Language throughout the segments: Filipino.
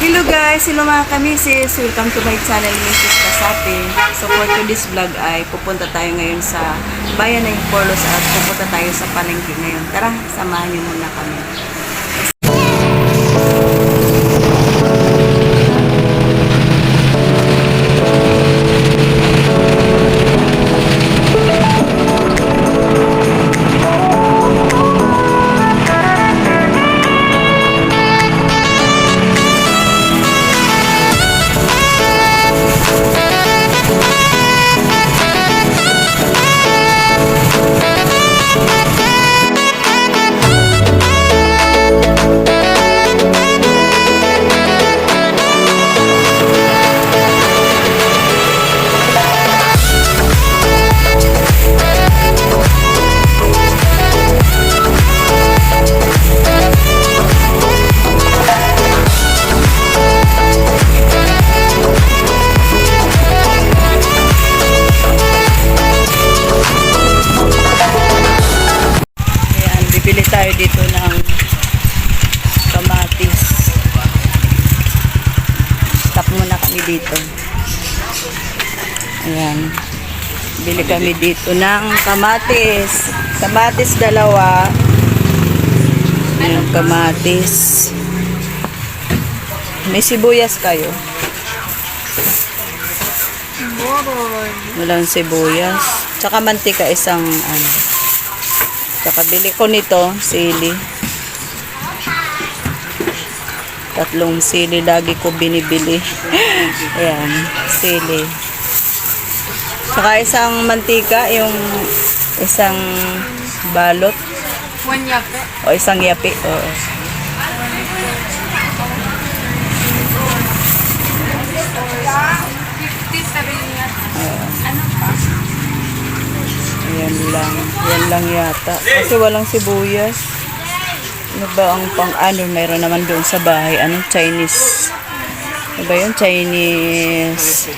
Hello guys, hello mga kamisis. Welcome to my channel, Mrs. Kasapi. So for today's vlog ay pupunta tayo ngayon sa bayan ng Porlos at pupunta tayo sa palengke ngayon. Tara, samahan niyo muna kami. Dito. Ayan. Bili kami dito ng kamatis. Kamatis dalawa. Ayan, kamatis. May sibuyas kayo. Walang sibuyas. Tsaka mantika isang ano. Tsaka bili ko nito, sili. Tatlong sili lagi ko binibili. Ayan, sili. Tsaka isang mantika, yung isang balot. One yape. O isang yapi. Oo. Niya. Ano lang. Yan lang yata. Kasi walang sibuyas. Ano ba ang pang ano? Mayroon naman doon sa bahay. Anong Chinese? Ano ba yun? Chinese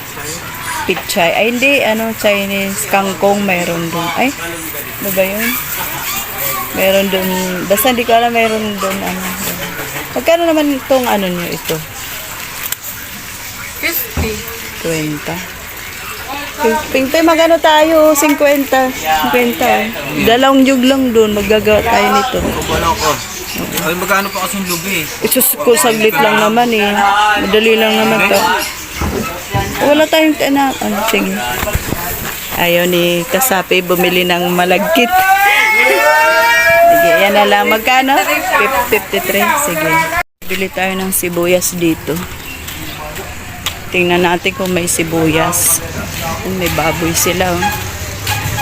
pichay. Ay, hindi. Ano? Chinese kangkong mayroon doon. Ay, ano ba yun? Mayroon doon. Basta hindi ko alam mayroon doon. Ano. Magkano naman itong ano nyo ito? Fifty. 20. Pingping, magano tayo? 50. 50. Dalawang jug lang doon. Maggagawa tayo nito. Wala ko. Ay, magkano pa kasing lubi? Isus ko saglit lang naman eh. Madali lang naman to. Wala tayong tana. Ano, sige. Ayaw ni Kasapi bumili ng malagkit. sige, yan na lang. Magkano? Fif- 53. Sige. Bili tayo ng sibuyas dito. Tingnan natin kung may sibuyas. May baboy sila. Oh.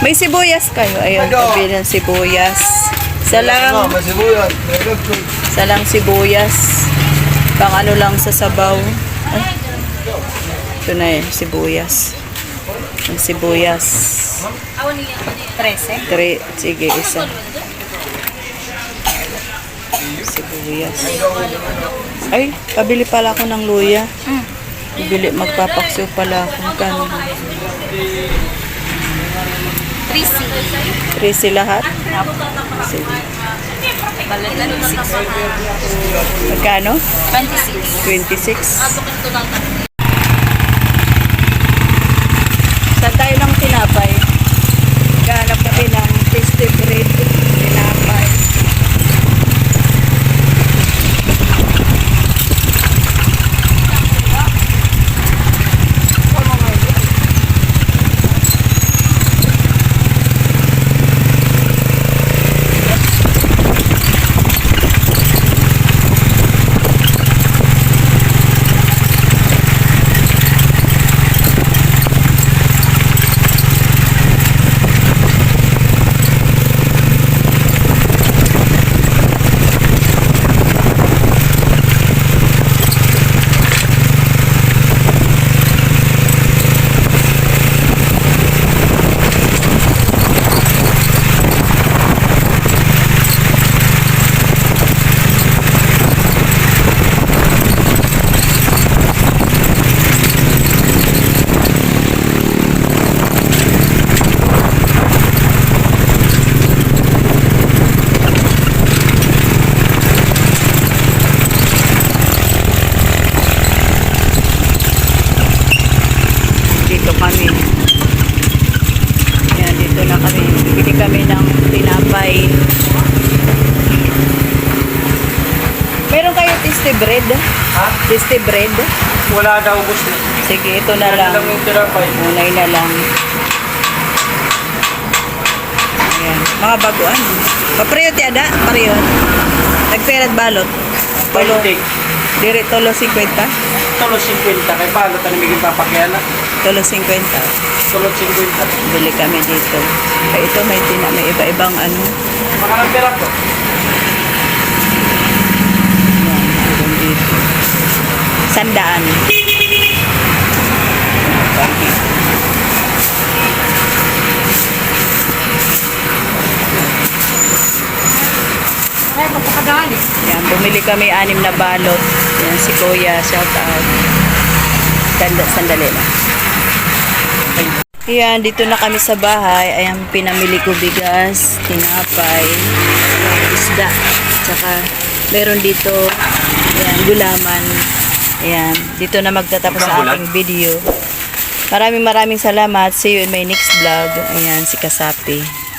May sibuyas kayo. Ayun, tabi ng sibuyas. Isa lang. masibuyat. Isa lang sibuyas. Pang ano lang sa sabaw. Ay. Ito na eh, sibuyas. Ang sibuyas. Trece. Tre, sige, isa. Sibuyas. Ay, pabili pala ako ng luya. Bibili, magpapakso pala ako. Kano? Trece. 13 lahat? Magkano? Twenty-six. 26. kami ng tinapay. Meron kayo tasty bread? Ha? Tasty bread? Wala daw gusto. Sige, ito na ano lang. Wala lang yung tinapay. Unay na lang. Ayan. Mga baguan. Papriyo ti ada? Pariyo. Nagperad balot. Balot. Dire tolo 50? Tolo 50. Kay balot, ano may ginapakyan na? Tolo 50. Tulo 50. Bili kami dito. Kaya ito may tina, may iba-ibang ano. Makalang pera po. Yan, meron dito. Sandaan. Yan, bumili kami anim na balot. Yan, si Kuya, shout out. Sanda, sandali lang. Yan, dito na kami sa bahay. Ayan, pinamili ko bigas, tinapay, isda. Tsaka, meron dito, ayan, gulaman. Ayan, dito na magtatapos ang ating video. Maraming maraming salamat. See you in my next vlog. Ayan, si Kasapi.